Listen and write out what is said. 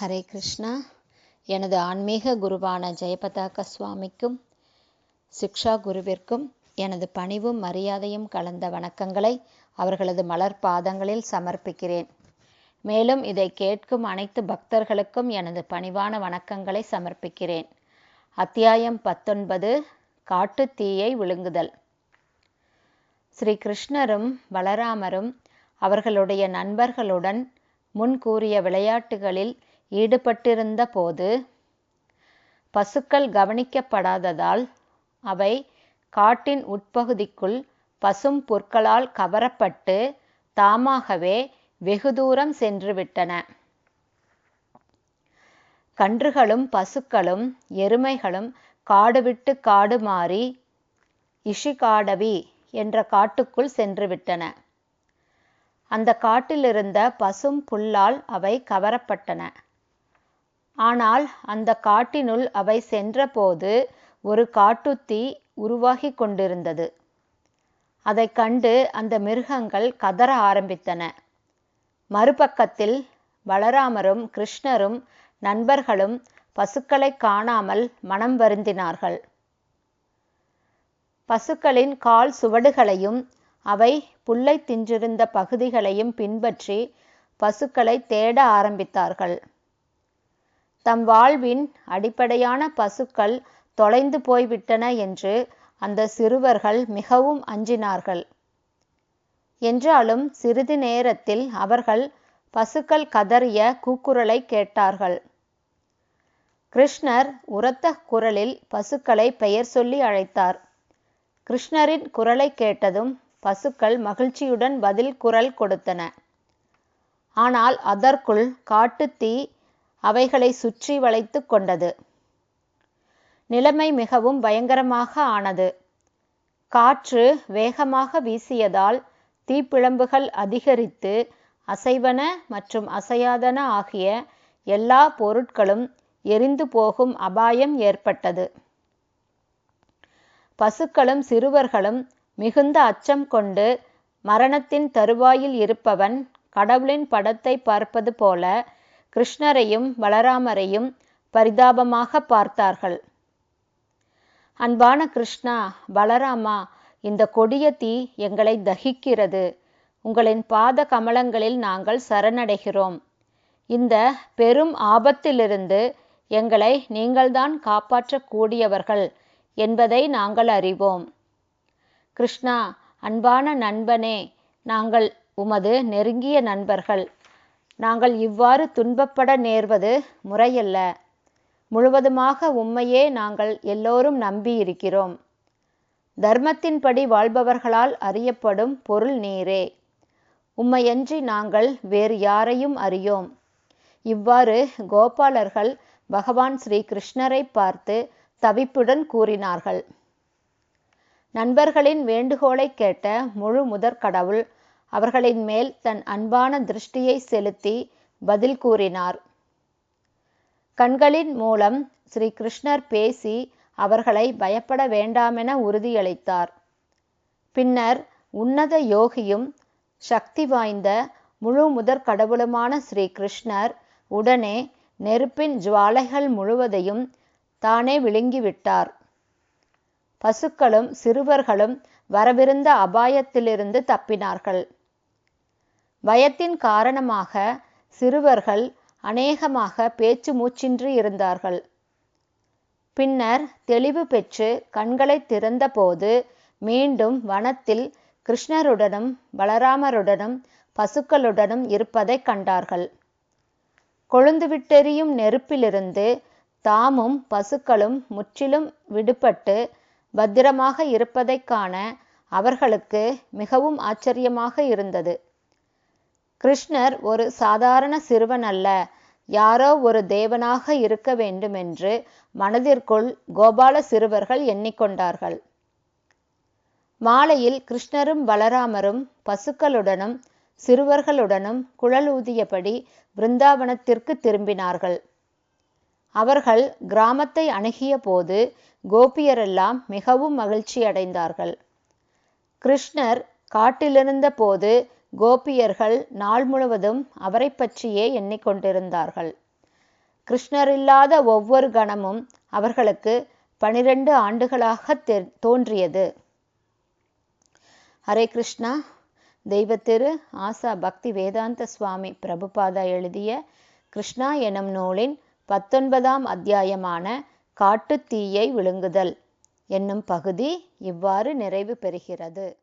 ஹரே கிருஷ்ணா. எனது ஆன்மீக குருவான ஜெயபதாக்க சுவாமிக்கும் சிக்ஷா குருவிற்கும் எனது பணிவும் மரியாதையும் கலந்த வணக்கங்களை அவர்களது மலர் பாதங்களில் சமர்ப்பிக்கிறேன். மேலும் இதை கேட்கும் அனைத்து பக்தர்களுக்கும் எனது பணிவான வணக்கங்களை சமர்ப்பிக்கிறேன். அத்தியாயம் பத்தொன்பது காட்டுத் தீயை விழுங்குதல். ஸ்ரீ கிருஷ்ணரும் பலராமரும் அவர்களுடைய நண்பர்களுடன் முன் கூறிய விளையாட்டுகளில் ஈடுபட்டிருந்த போது பசுக்கள் கவனிக்கப்படாததால் அவை காட்டின் உட்பகுதிக்குள் பசும் புற்களால் கவரப்பட்டு தாமாகவே வெகு தூரம் சென்றுவிட்டன. கன்றுகளும் பசுக்களும் எருமைகளும் காடு விட்டு காடு மாறி இஷிகாடவி என்ற காட்டுக்குள் சென்றுவிட்டன. அந்த காட்டிலிருந்த பசும் புல்லால் அவை கவரப்பட்டன. ஆனால் அந்த காட்டினுள் அவை சென்றபோது ஒரு காட்டுத்தீ உருவாகி கொண்டிருந்தது. அதை கண்டு அந்த மிருகங்கள் கதற ஆரம்பித்தன. மறுபக்கத்தில் பலராமரும் கிருஷ்ணரும் நண்பர்களும் பசுக்களை காணாமல் மனம் வருந்தினார்கள். பசுக்களின் கால் சுவடுகளையும் அவை புல்லை தின்றிருந்த பகுதிகளையும் பின்பற்றி பசுக்களை தேட ஆரம்பித்தார்கள். தம் வாழ்வின் அடிப்படையான பசுக்கள் தொலைந்து போய்விட்டன என்று அந்த சிறுவர்கள் மிகவும் அஞ்சினார்கள். என்றாலும் சிறிது நேரத்தில் அவர்கள் பசுக்கள் கதறிய கூக்குரலை கேட்டார்கள். கிருஷ்ணர் உரத்த குரலில் பசுக்களை பெயர் சொல்லி அழைத்தார். கிருஷ்ணரின் குரலை கேட்டதும் பசுக்கள் மகிழ்ச்சியுடன் பதில் குரல் கொடுத்தன. ஆனால் அதற்குள் காட்டுத்தீ அவைகளை சுற்றி வளைத்து கொண்டது. நிலைமை மிகவும் பயங்கரமாக ஆனது. காற்று வேகமாக வீசியதால் தீப்பிழம்புகள் அதிகரித்து அசைவன மற்றும் அசையாதன ஆகிய எல்லா பொருட்களும் எரிந்து போகும் அபாயம் ஏற்பட்டது. பசுக்களும் சிறுவர்களும் மிகுந்த அச்சம் கொண்டு மரணத்தின் தருவாயில் இருப்பவன் கடவுளின் படத்தை பார்ப்பது போல கிருஷ்ணரையும் பலராமரையும் பரிதாபமாக பார்த்தார்கள். அன்பான கிருஷ்ணா பலராமா இந்த கொடிய தீ எங்களை தகிக்கிறது. உங்களின் பாத கமலங்களில் நாங்கள் சரணடைகிறோம். இந்த பெரும் ஆபத்திலிருந்து எங்களை நீங்கள்தான் காப்பாற்றக்கூடியவர்கள் என்பதை நாங்கள் அறிவோம். கிருஷ்ணா அன்பான நண்பனே நாங்கள் உமது நெருங்கிய நண்பர்கள். நாங்கள் இவ்வாறு துன்பப்பட நேர்வது முறையல்ல. முழுவதுமாக உம்மையே நாங்கள் எல்லோரும் நம்பியிருக்கிறோம். தர்மத்தின்படி வாழ்பவர்களால் அறியப்படும் பொருள் நீரே. உம்மையன்றி நாங்கள் வேறு யாரையும் அறியோம். இவ்வாறு கோபாலர்கள் பகவான் ஸ்ரீ கிருஷ்ணரை பார்த்து தவிப்புடன் கூறினார்கள். நண்பர்களின் வேண்டுகோளை கேட்ட முழு முதற்கடவுள் அவர்களின் மேல் தன் அன்பான திருஷ்டியை செலுத்தி பதில் கூறினார். கண்களின் மூலம் ஸ்ரீ கிருஷ்ணர் பேசி அவர்களை பயப்பட வேண்டாமென உறுதியளித்தார். பின்னர் உன்னத யோகியும் சக்தி வாய்ந்த முழு முதற் கடவுளுமான ஸ்ரீ கிருஷ்ணர் உடனே நெருப்பின் ஜுவாலைகள் முழுவதையும் தானே விழுங்கிவிட்டார். பசுக்களும் சிறுவர்களும் வரவிருந்த அபாயத்திலிருந்து தப்பினார்கள். பயத்தின் காரணமாக சிறுவர்கள் அநேகமாக பேச்சு மூச்சின்றி இருந்தார்கள். பின்னர் தெளிவு பெற்று கண்களை திறந்தபோது மீண்டும் வனத்தில் கிருஷ்ணருடனும் பலராமருடனும் பசுக்களுடனும் இருப்பதைக் கண்டார்கள். கொழுந்துவிட்டெறியும் நெருப்பிலிருந்து தாமும் பசுக்களும் முற்றிலும் விடுபட்டு பத்திரமாக இருப்பதைக் காண அவர்களுக்கு மிகவும் ஆச்சரியமாக இருந்தது. கிருஷ்ணர் ஒரு சாதாரண சிறுவன் அல்ல. யாரோ ஒரு தேவனாக இருக்க வேண்டுமென்று மனதிற்குள் கோபால சிறுவர்கள் எண்ணிக்கொண்டார்கள். மாலையில் கிருஷ்ணரும் பலராமரும் பசுக்களுடனும் சிறுவர்களுடனும் குழல் ஊதியபடி பிருந்தாவனத்திற்கு திரும்பினார்கள். அவர்கள் கிராமத்தை அணுகிய போது கோபியரெல்லாம் மிகவும் மகிழ்ச்சி அடைந்தார்கள் கிருஷ்ணர் காட்டிலிருந்த போது கோபியர்கள் நாள் முழுவதும் அவரை பற்றியே எண்ணிக்கொண்டிருந்தார்கள். கிருஷ்ணர் இல்லாத ஒவ்வொரு கணமும் அவர்களுக்கு பனிரெண்டு ஆண்டுகளாக தெ- தோன்றியது. ஹரே கிருஷ்ணா தெய்வத்திரு ஆசா பக்தி வேதாந்த சுவாமி பிரபுபாதா எழுதிய கிருஷ்ணா எனும் நூலின் பத்தொன்பதாம் அத்தியாயமான காட்டுத் தீயை விழுங்குதல் என்னும் பகுதி இவ்வாறு நிறைவு பெறுகிறது.